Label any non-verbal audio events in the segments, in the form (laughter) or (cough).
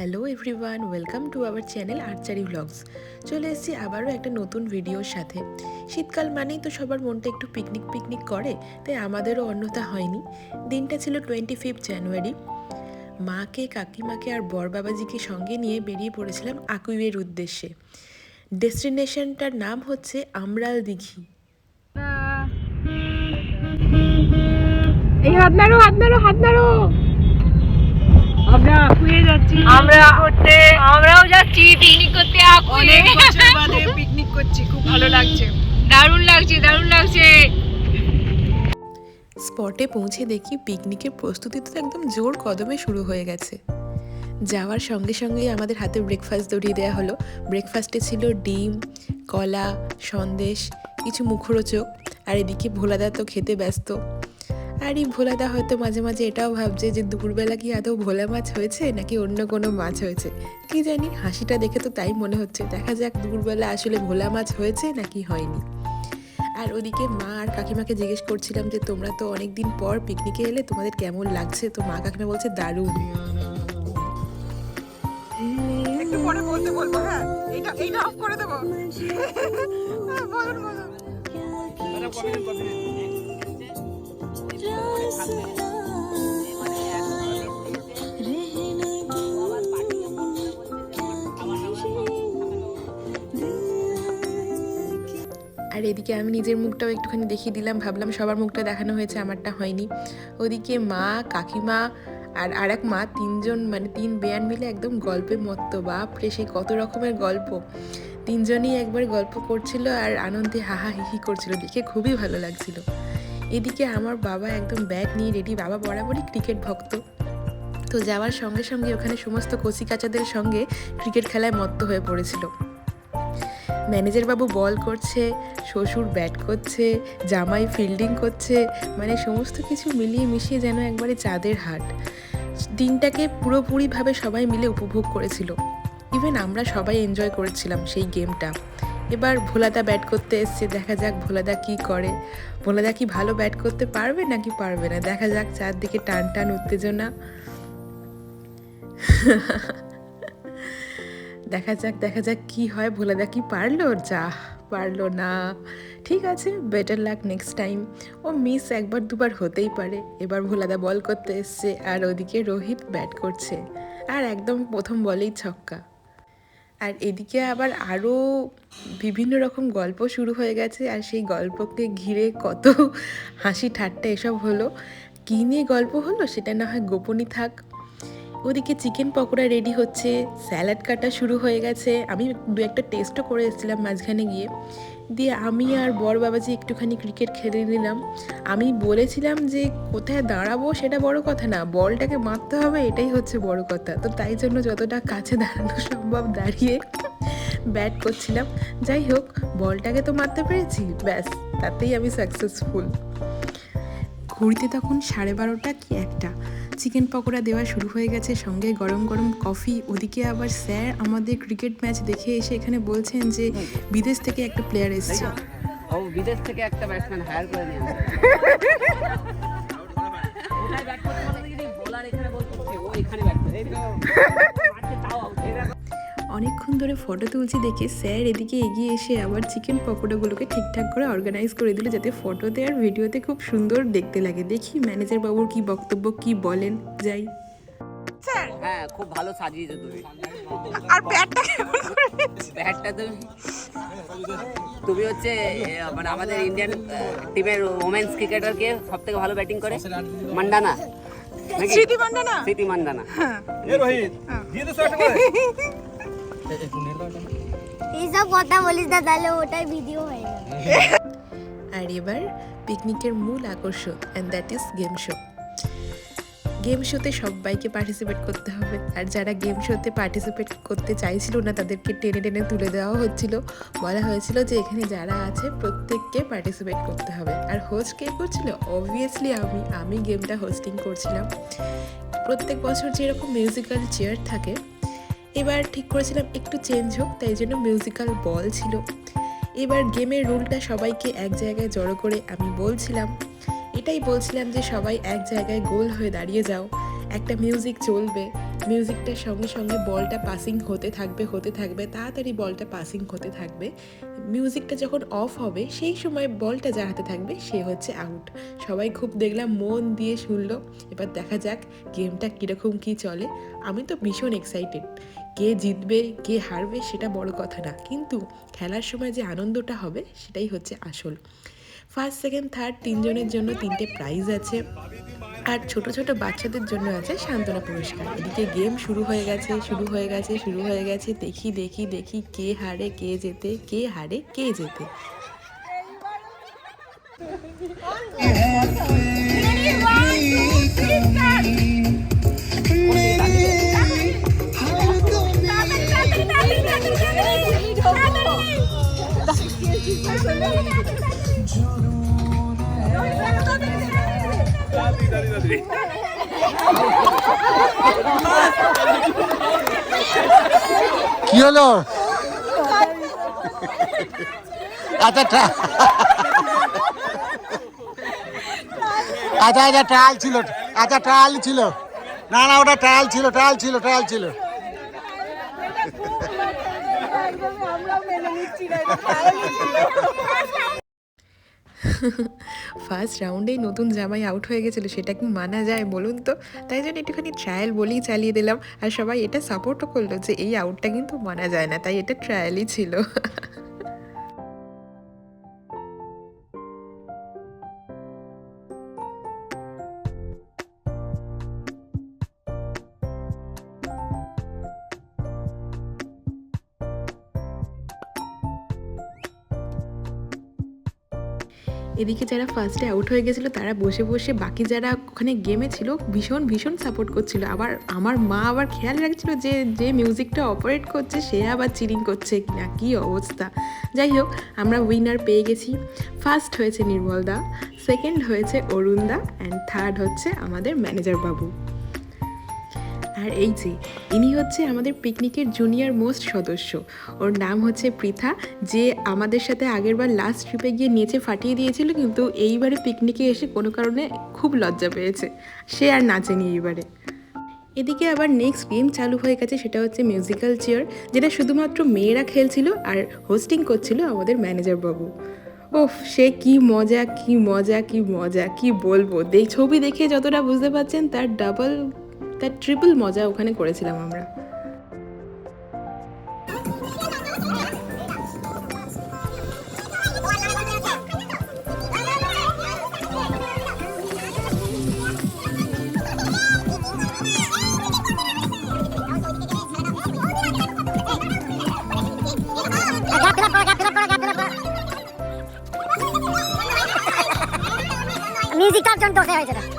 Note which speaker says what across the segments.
Speaker 1: Hello everyone, welcome to our channel archery vlogs চলে এসেছি আবারও একটা নতুন ভিডিওর সাথে। শীতকাল মানেই তো সবার মনটা একটু পিকনিক পিকনিক করে, তাই আমাদেরও অন্যতা হয়নি। দিনটা ছিল টোয়েন্টি ফিফথ জানুয়ারি মাকে, কাকিমাকে আর বর বাবাজিকে সঙ্গে নিয়ে বেরিয়ে পড়েছিলাম আকুইয়ের উদ্দেশ্যে। ডেস্টিনেশনটার নাম হচ্ছে আমরাল দিঘি।
Speaker 2: এই হাত নাড়ো হাত নাড়ো হাত নাড়ো। আমরা আকুয়ে যাচ্ছি। আমরা করতে। আমরাও যাচ্ছি পিকনিক করতে আকুয়ে।
Speaker 3: অনেক বছর বাদে পিকনিক করছি খুব ভালো লাগছে।
Speaker 2: দারুণ লাগছে দারুণ লাগছে।
Speaker 1: স্পটে পৌঁছে দেখি পিকনিকের প্রস্তুতি তো একদম জোর কদমে শুরু হয়ে গেছে। যাওয়ার সঙ্গে সঙ্গেই আমাদের হাতে ব্রেকফাস্ট ধরিয়ে দেওয়া হলো। ব্রেকফাস্টে ছিল ডিম কলা সন্দেশ কিছু মুখরোচক আর এদিকে ভোলাদা তো খেতে ব্যস্ত। আর এই ভোলাদা হয়তো মাঝে মাঝে এটাও ভাবছে যে দুপুরবেলা কি আদৌ ভোলা মাছ হয়েছে নাকি অন্য কোনো মাছ হয়েছে? কি জানি হাসিটা দেখে তো তাই মনে হচ্ছে। দেখা যাক দুপুরবেলা আসলে ভোলা মাছ হয়েছে নাকি হয়নি। আর ওদিকে মা আর কাকিমাকে জিজ্ঞেস করছিলাম যে তোমরা তো অনেক দিন পর পিকনিকে এলে তোমাদের কেমন লাগছে? তো মা কাকিমা বলছে দারুণ।
Speaker 3: একটু পরে বলতে বলব হ্যাঁ? এইটা এইটা অফ করে দেবো। (laughs) বলুন বলুন।
Speaker 1: আর এদিকে আমি নিজের মুখটাও একটুখানি দেখিয়ে দিলাম, ভাবলাম সবার মুখটা দেখানো হয়েছে, আমারটা হয়নি। ওদিকে মা, কাকিমা আর আর এক মা, তিনজন মানে তিন বেয়ান মিলে একদম গল্পে মত্ত বাপরে সেই কত রকমের গল্প। তিনজনই একবার গল্প করছিল আর আনন্দে হাহা হিহি করছিল, দেখে খুবই ভালো লাগছিল। এদিকে আমার বাবা একদম ব্যাগ নিয়ে রেডি বাবা বরাবরই ক্রিকেট ভক্ত। তো যাওয়ার সঙ্গে সঙ্গে ওখানে সমস্ত কচিকাচাদের সঙ্গে ক্রিকেট খেলায় মত্ত হয়ে পড়েছিল। ম্যানেজার বাবু বল করছে, শ্বশুর ব্যাট করছে, জামাই ফিল্ডিং করছে মানে সমস্ত কিছু মিলিয়ে মিশিয়ে যেন একবারে চাঁদের হাট। দিনটাকে পুরোপুরিভাবে সবাই মিলে উপভোগ করেছিল। ইভেন আমরা সবাই এনজয় করেছিলাম সেই গেমটা এবার ভোলাদা ব্যাট করতে এসছে, দেখা যাক ভোলাদা কি করে। ভোলাদা কি ভালো ব্যাট করতে পারবে নাকি পারবে না? দেখা যাক, চারদিকে টান টান উত্তেজনা। দেখা যাক দেখা যাক কি হয়, ভোলাদা কি পারল? যা, পারল না। ঠিক আছে বেটার লাক নেক্সট টাইম ও মিস একবার দুবার হতেই পারে। এবার ভোলাদা বল করতে এসছে, আর ওদিকে রোহিত ব্যাট করছে। আর একদম প্রথম বলেই ছক্কা। আর এদিকে আবার আরও বিভিন্ন রকম গল্প শুরু হয়ে গেছে, আর সেই গল্পকে ঘিরে কত হাসি ঠাট্টা এসব হলো। কী নিয়ে গল্প হলো সেটা না হয় গোপনই থাক। ওদিকে চিকেন পকোড়া রেডি হচ্ছে, স্যালাড কাটা শুরু হয়ে গেছে। আমি দু একটা টেস্টও করে এসেছিলাম মাঝখানে গিয়ে। দিয়ে আমি আর বর বাবাজি একটুখানি ক্রিকেট খেলে নিলাম। আমি বলেছিলাম যে, কোথায় দাঁড়াবো সেটা বড় কথা না, বলটাকে মারতে হবে এটাই হচ্ছে বড় কথা। তো তাই জন্য যতটা কাছে দাঁড়ানো সম্ভব দাঁড়িয়ে ব্যাট করছিলাম। যাই হোক, বলটাকে তো মারতে পেরেছি, ব্যাস, তাতেই আমি সাকসেসফুল ঘুরতে তখন সাড়ে বারোটা কি একটা। চিকেন পকোড়া দেওয়া শুরু হয়ে গেছে সঙ্গে গরম গরম কফি। ওদিকে আবার স্যার আমাদের ক্রিকেট ম্যাচ দেখে এসে এখানে বলছেন যে বিদেশ থেকে একটা প্লেয়ার এসেছে।
Speaker 4: ও বিদেশ থেকে একটা ব্যাটসম্যান হায়ার করে নিয়ে ব্যাট করতে বলে দেখি বোলার এখানে বল করছে ও এখানে ব্যাট করে
Speaker 1: অনেকক্ষণ ধরে ফটো তুলছি দেখে স্যার এদিকে এগিয়ে এসে আবার চিকেন পকোড়াগুলোকে ঠিকঠাক করে অর্গানাইজ করে দিল যাতে ফটোতে আর ভিডিওতে খুব সুন্দর দেখতে লাগে। দেখি ম্যানেজার বাবুর কি বক্তব্য কি বলেন? যাই।
Speaker 3: স্যার!
Speaker 4: হ্যাঁ খুব ভালো সাজিয়েছো তুমি।
Speaker 3: আর ব্যাটটা কেমন
Speaker 4: তুমি তুমি হচ্ছে মানে আমাদের ইন্ডিয়ান টিমের ওমেন্স ক্রিকেটারকে সব থেকে ভালো ব্যাটিং করে? মান্ডানা
Speaker 3: স্মৃতি মান্ডানা?
Speaker 4: স্মৃতি মান্ডানা। (laughs)
Speaker 1: আর এবার পিকনিকের মূল আকর্ষণ and that is game show game শোতে সবাইকে পার্টিসিপেট করতে হবে, আর যারা গেম শোতে পার্টিসিপেট করতে চাইছিল না, তাদেরকে টেনে টেনে তুলে দেওয়া হচ্ছিল। বলা হয়েছিল যে এখানে যারা আছে, প্রত্যেককে পার্টিসিপেট করতে হবে। আর হোস্ট কে করছিল? অবভিয়াসলি আমি আমি গেমটা হোস্টিং করছিলাম। প্রত্যেক বছর যেরকম মিউজিক্যাল চেয়ার থাকে এবার ঠিক করেছিলাম একটু চেঞ্জ হোক, তাই জন্য মিউজিক্যাল বল ছিল। এবার গেমের রুলটা সবাইকে এক জায়গায় জড়ো করে আমি বলছিলাম। এটাই বলছিলাম যে সবাই এক জায়গায় গোল হয়ে দাঁড়িয়ে যাও, একটা মিউজিক চলবে। মিউজিকটার সঙ্গে সঙ্গে বলটা পাসিং হতে থাকবে হতে থাকবে, তাড়াতাড়ি বলটা পাসিং হতে থাকবে। মিউজিকটা যখন অফ হবে, সেই সময় বলটা যার হাতে থাকবে, সে হচ্ছে আউট সবাই খুব দেখলাম মন দিয়ে শুনলো। এবার দেখা যাক গেমটা কীরকম কী চলে। আমি তো ভীষণ এক্সাইটেড কে জিতবে, কে হারবে সেটা বড় কথা না। কিন্তু খেলার সময় যে আনন্দটা হবে সেটাই হচ্ছে আসল। ফার্স্ট সেকেন্ড থার্ড তিনজনের জন্য তিনটে প্রাইজ আছে। আর ছোট ছোট বাচ্চাদের জন্য আছে সান্ত্বনা পুরস্কার। এদিকে গেম শুরু হয়ে গেছে, শুরু হয়ে গেছে, শুরু হয়ে গেছে। দেখি দেখি দেখি কে হারে, কে জেতে, কে হারে, কে জেতে।
Speaker 5: কি হলো? আচ্ছা আচ্ছা আচ্ছা ট্রায়াল ছিল। আচ্ছা ট্রায়াল ছিল। না না, ওটা ট্রায়াল ছিল ট্রায়াল ছিল ট্রায়াল ছিল।
Speaker 1: ফার্স্ট রাউন্ডেই নতুন জামাই আউট হয়ে গেছিল, সেটা কি মানা যায় বলুন তো? তাই জন্য একটুখানি ট্রায়াল বলেই চালিয়ে দিলাম। আর সবাই এটা সাপোর্টও করল যে এই আউটটা কিন্তু মানা যায় না, তাই এটা ট্রায়ালই ছিল। এদিকে যারা ফার্স্টে আউট হয়ে গেছিল, তারা বসে বসে বাকি যারা ওখানে গেমে ছিল, ভীষণ ভীষণ সাপোর্ট করছিল। আবার আমার মা আবার খেয়াল রাখছিল যে যে মিউজিকটা অপারেট করছে, সে আবার চিরিং করছে। না, কী অবস্থা? যাই হোক, আমরা উইনার পেয়ে গেছি। ফার্স্ট হয়েছে নির্মলদা সেকেন্ড হয়েছে অরুণদা অ্যান্ড থার্ড হচ্ছে আমাদের ম্যানেজার বাবু। আর এই যে, ইনি হচ্ছে আমাদের পিকনিকের জুনিয়র মোস্ট সদস্য। ওর নাম হচ্ছে পৃথা, যে আমাদের সাথে আগেরবার লাস্ট ট্রিপে গিয়ে নেচে ফাটিয়ে দিয়েছিল, কিন্তু এইবারে পিকনিকে এসে কোনো কারণে খুব লজ্জা পেয়েছে। সে আর নাচেনি এইবারে। এদিকে আবার নেক্সট গেম চালু হয়ে গেছে, সেটা হচ্ছে মিউজিক্যাল চেয়ার যেটা শুধুমাত্র মেয়েরা খেলছিল আর হোস্টিং করছিল আমাদের ম্যানেজার বাবু। ওফ সে কি মজা কি মজা কি মজা, কি বলব? দেখ, ছবি দেখে যতটা বুঝতে পারছেন, তার ডাবল তার ট্রিপল মজা ওখানে করেছিলাম আমরা।
Speaker 6: মিউজিকটার জন্য দোষে হয়েছে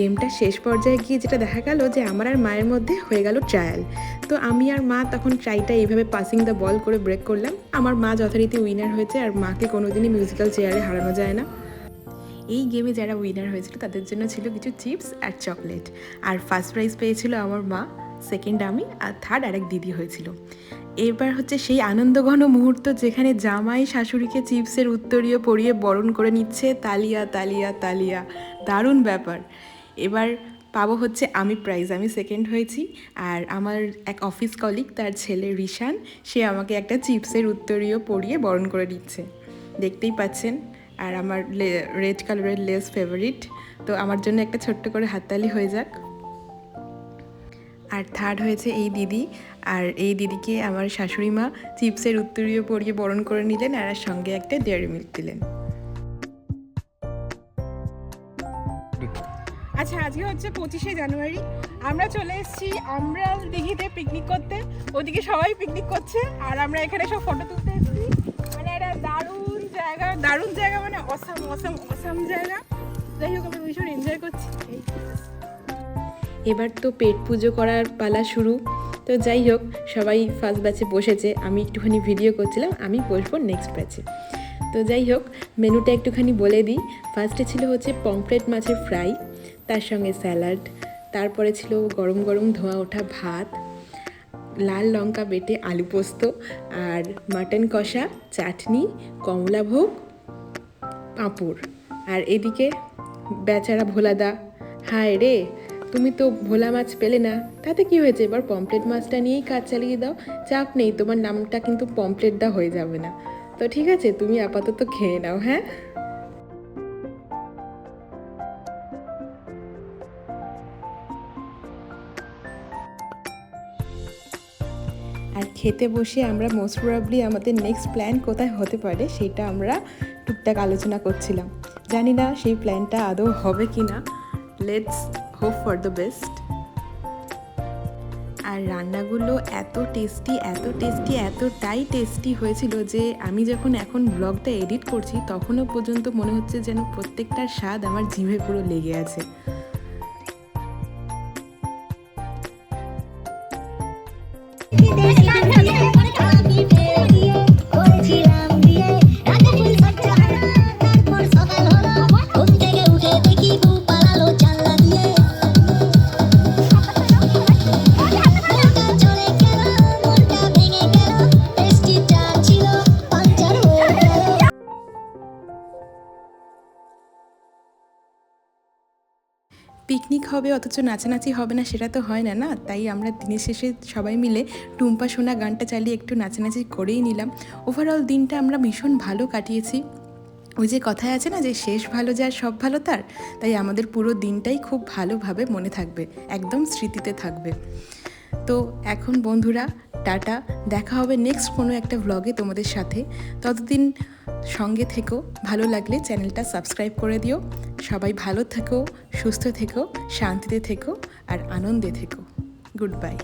Speaker 1: গেমটা শেষ পর্যায়ে গিয়ে যেটা দেখা গেল যে আমার আর মায়ের মধ্যে হয়ে গেল ট্রায়াল তো আমি আর মা তখন ট্রাইটা এইভাবে পাসিং দ্য বল করে ব্রেক করলাম। আমার মা যথারীতি উইনার হয়েছে আর মাকে কোনোদিনই মিউজিক্যাল চেয়ারে হারানো যায় না। এই গেমে যারা উইনার হয়েছিল তাদের জন্য ছিল কিছু চিপস আর চকলেট আর ফার্স্ট প্রাইজ পেয়েছিল আমার মা সেকেন্ড আমি আর থার্ড আরেক দিদি হয়েছিল। এবার হচ্ছে সেই আনন্দঘন মুহূর্ত যেখানে জামাই শাশুড়িকে চিপসের উত্তরীয় পরিয়ে বরণ করে নিচ্ছে, তালিয়া তালিয়া তালিয়া। দারুণ ব্যাপার। এবার পাবো হচ্ছে আমি প্রাইজ আমি সেকেন্ড হয়েছি। আর আমার এক অফিস কলিগ তার ছেলে রিশান, সে আমাকে একটা চিপসের উত্তরীয় পরিয়ে বরণ করে দিচ্ছে। দেখতেই পাচ্ছেন? আর আমার রেড কালারের লেস ফেভারিট তো আমার জন্য একটা ছোট্ট করে হাততালি হয়ে যাক। আর থার্ড হয়েছে এই দিদি। আর এই দিদিকে আমার শাশুড়ি মা চিপসের উত্তরীয় পরিয়ে বরণ করে নিলেন আর সঙ্গে একটা ডেয়ারি মিল্ক দিলেন।
Speaker 3: আচ্ছা আজকে হচ্ছে পঁচিশে জানুয়ারি। আমরা চলে এসেছি আমরা দিঘিতে পিকনিক করতে। ওদিকে সবাই পিকনিক করছে, আর আমরা এখানে সব ফটো তুলতে এসেছি। মানে একটা দারুণ জায়গা দারুণ জায়গা মানে অসাম অসাম অসাম জায়গা। যাই হোক, আমরা ভীষণ এনজয় করছি।
Speaker 1: এবার তো পেট পুজো করার পালা শুরু। তো যাই হোক, সবাই ফার্স্ট ব্যাচে বসেছে। আমি একটুখানি ভিডিও করছিলাম, আমি বসবো নেক্সট ব্যাচে তো যাই হোক মেনুটা একটুখানি বলে দিই। ফার্স্টে ছিল হচ্ছে পমফ্রেট মাছের ফ্রাই তার সঙ্গে স্যালাড, তারপরে ছিল গরম গরম ধোয়া ওঠা ভাত, লাল লঙ্কা বেটে আলু পোস্ত আর মাটন কষা, চাটনি কমলাভোগ পাঁপড়। আর এদিকে বেচারা ভোলাদা, হায় রে, তুমি তো ভোলা মাছ পেলে না, তাতে কি হয়েছে? এবার পমপ্লেট মাছটা নিয়েই কাজ চালিয়ে দাও, চাপ নেই, তোমার নামটা কিন্তু পমপ্লেট দা হয়ে যাবে না। তো ঠিক আছে, তুমি আপাতত খেয়ে নাও হ্যাঁ? খেতে বসে আমরা মোস্ট প্রবাবলি আমাদের নেক্সট প্ল্যান কোথায় হতে পারে সেটা আমরা টুকটাক আলোচনা করছিলাম। জানি না সেই প্ল্যানটা আদৌ হবে কি না let's hope for the best আর রান্নাগুলো এত টেস্টি এত টেস্টি এতটাই টেস্টি হয়েছিল যে আমি যখন এখন ব্লগটা এডিট করছি, তখনও পর্যন্ত মনে হচ্ছে যেন প্রত্যেকটার স্বাদ আমার জিভে পুরো লেগে আছে। পিকনিক হবে, অথচ নাচানাচি হবে না, সেটা তো হয় না না? তাই আমরা দিনের শেষে সবাই মিলে টুম্পা সোনা গানটা চালিয়ে একটু নাচানাচি করেই নিলাম। ওভারঅল দিনটা আমরা ভীষণ ভালো কাটিয়েছি। ওই যে কথায় আছে না যে, শেষ ভালো যার, সব ভালো তার? তাই আমাদের পুরো দিনটাই খুব ভালোভাবে মনে থাকবে, একদম স্মৃতিতে থাকবে। তো এখন বন্ধুরা, টাটা। দেখা হবে নেক্সট কোনো একটা ভ্লগে তোমাদের সাথে। ততদিন সঙ্গে থেকো, ভালো লাগলে চ্যানেলটা সাবস্ক্রাইব করে দিও। সবাই ভালো থেকো, সুস্থ থেকো, শান্তিতে থেকো, আর আনন্দে থেকো। Good bye